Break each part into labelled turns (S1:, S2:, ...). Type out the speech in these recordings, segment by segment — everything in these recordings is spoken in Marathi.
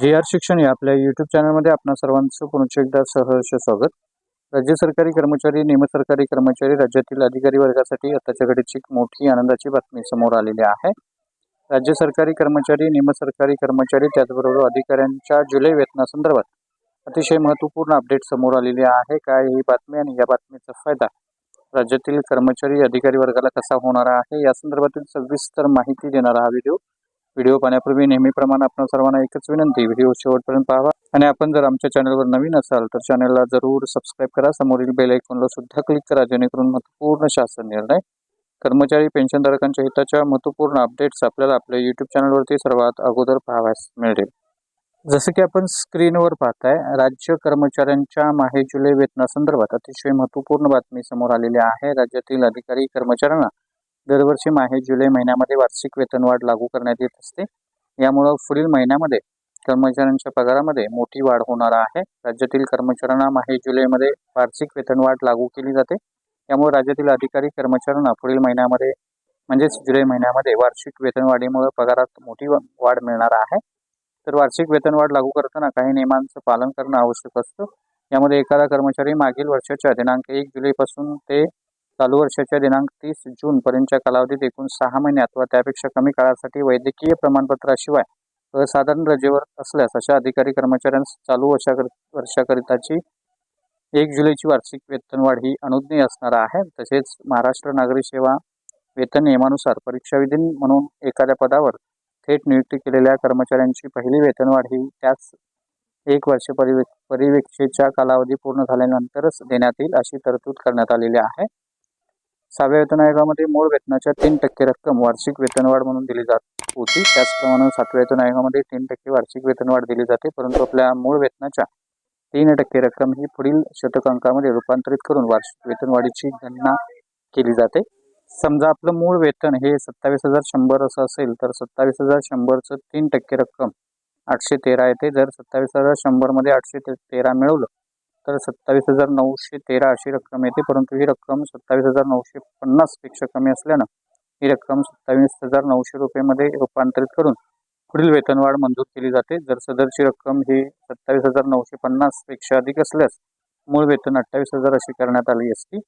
S1: जी आर शिक्षण या आपल्या यूट्यूब चॅनलमध्ये आपणा सर्वांचं पुनश्च एकदा सहर्ष स्वागत. राज्य सरकारी कर्मचारी निमसरकारी कर्मचारी राज्यातील अधिकारी वर्गासाठी आताच्या घडीची मोठी आनंदाची बातमी समोर आलेली आहे. राज्य सरकारी कर्मचारी निमसरकारी कर्मचारी त्याचबरोबर अधिकाऱ्यांच्या जुलै वेतनासंदर्भात अतिशय महत्त्वपूर्ण अपडेट समोर आलेली आहे. काय ही बातमी आणि या बातमीचा फायदा राज्यातील कर्मचारी अधिकारी वर्गाला कसा होणार आहे या संदर्भातील सविस्तर माहिती देणारा हा व्हिडिओ व्हिडिओ पाहण्यापूर्वी नेहमीप्रमाणे आपण सर्वांना एकच विनंती व्हिडिओ शेवटपर्यंत पाहावा. आणि आपण जर आमच्या चॅनलवर नवीन असाल तर चॅनलला जरूर सबस्क्राईब करा. समोरील बेल आयकॉनला सुद्धा क्लिक करा जेणेकरून महत्त्वपूर्ण शासन निर्णय कर्मचारी पेन्शनधारकांच्या हिताच्या महत्त्वपूर्ण अपडेट्स आपल्याला आपल्या यूट्यूब चॅनलवरती सर्वात अगोदर पाहावयास मिळेल जसं की आपण स्क्रीनवर पाहताय राज्य कर्मचाऱ्यांच्या माहे जुलै वेतनासंदर्भात अतिशय महत्त्वपूर्ण बातमी समोर आलेली आहे. राज्यातील अधिकारी कर्मचाऱ्यांना दरवर्षी माहे जुलै महिन्यामध्ये वार्षिक वेतनवाढ लागू करण्यात येत असते. यामुळं पुढील महिन्यामध्ये कर्मचाऱ्यांच्या पगारामध्ये मोठी वाढ होणार आहे. राज्यातील कर्मचाऱ्यांना माहे जुलैमध्ये वार्षिक वेतनवाढ लागू केली जाते. त्यामुळे राज्यातील अधिकारी कर्मचाऱ्यांना पुढील महिन्यामध्ये म्हणजेच जुलै महिन्यामध्ये वार्षिक वेतनवाढीमुळे पगारात मोठी वाढ मिळणार आहे. तर वार्षिक वेतनवाढ लागू करताना काही नियमांचं पालन करणं आवश्यक असतं. यामध्ये एखादा कर्मचारी मागील वर्षाच्या दिनांक एक जुलैपासून ते चालू वर्षाच्या दिनांक तीस जून पर्यंतच्या कालावधीत एकूण सहा महिने अथवा त्यापेक्षा कमी काळासाठी वैद्यकीय प्रमाणपत्राशिवाय असाधारण रजेवर असल्यास अशा अधिकारी कर्मचाऱ्यांस चालू वर्षाकर वर्षाकरिताची एक जुलैची वार्षिक वेतनवाढ ही अनुज्ञेय असणार आहे. तसेच महाराष्ट्र नागरी सेवा वेतन नियमानुसार परीक्षाविधीन म्हणून एखाद्या पदावर थेट नियुक्ती केलेल्या कर्मचाऱ्यांची पहिली वेतनवाढ ही त्याच एक वर्ष परिवे परिवेक्षेच्या कालावधी पूर्ण झाल्यानंतरच देण्यात येईल अशी तरतूद करण्यात आलेली आहे. सहाव्या वेतन आयोगामध्ये मूळ वेतनाच्या तीन टक्के रक्कम वार्षिक वेतनवाढ म्हणून दिली जात होती. त्याचप्रमाणे सातव्या वेतन आयोगामध्ये तीन टक्के वार्षिक वेतनवाढ दिली जाते परंतु आपल्या मूळ वेतनाच्या तीन टक्के रक्कम ही पुढील शतकांकामध्ये रूपांतरित करून वार्षिक वेतनवाढीची गणना केली जाते. समजा आपलं मूळ वेतन हे सत्तावीस हजार शंभर असं असेल तर सत्तावीस हजार शंभरचं तीन टक्के रक्कम आठशे तेरा येते. जर सत्तावीस हजार शंभरमध्ये आठशे ते तेरा मिळवलं तर सत्तावीस हजार नऊशे तेरा अशी रक्कम येते. परंतु ही रक्कम सत्तावीस हजार नऊशे पन्नासपेक्षा कमी असल्यानं ही रक्कम सत्तावीस हजार नऊशे रुपयेमध्ये रूपांतरित करून पुढील वेतनवाढ मंजूर केली जाते. जर सदरची रक्कम ही सत्तावीस हजार नऊशे पन्नासपेक्षा अधिक असल्यास मूळ वेतन अठ्ठावीस हजार अशी करण्यात आली असती.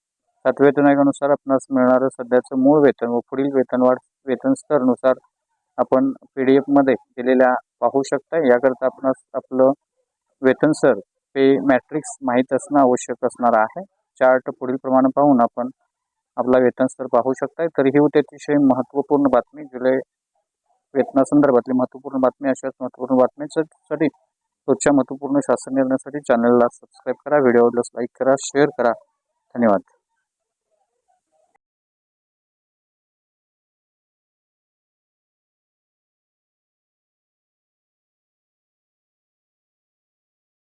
S1: सातव्या वेतन आयोगानुसार आपणास मिळणारं सध्याचं मूळ वेतन व पुढील वेतनवाढ वेतन स्तरनुसार आपण पी डी एफमध्ये दिलेल्या पाहू शकता. याकरता आपणास आपलं वेतन सर पे मॅट्रिक्स माहीत असणं आवश्यक असणार आहे. चार्ट पुढील प्रमाणे पाहून आपण आपला वेतन स्तर पाहू शकता तरीही होती अतिशय महत्त्वपूर्ण बातमी जुलै वेतनासंदर्भातली महत्त्वपूर्ण बातमी अशाच महत्त्वपूर्ण बातमीसाठी रोजच्या महत्त्वपूर्ण शासन निर्णयासाठी चॅनलला सबस्क्राईब करा. व्हिडिओला लाईक करा शेअर करा. धन्यवाद.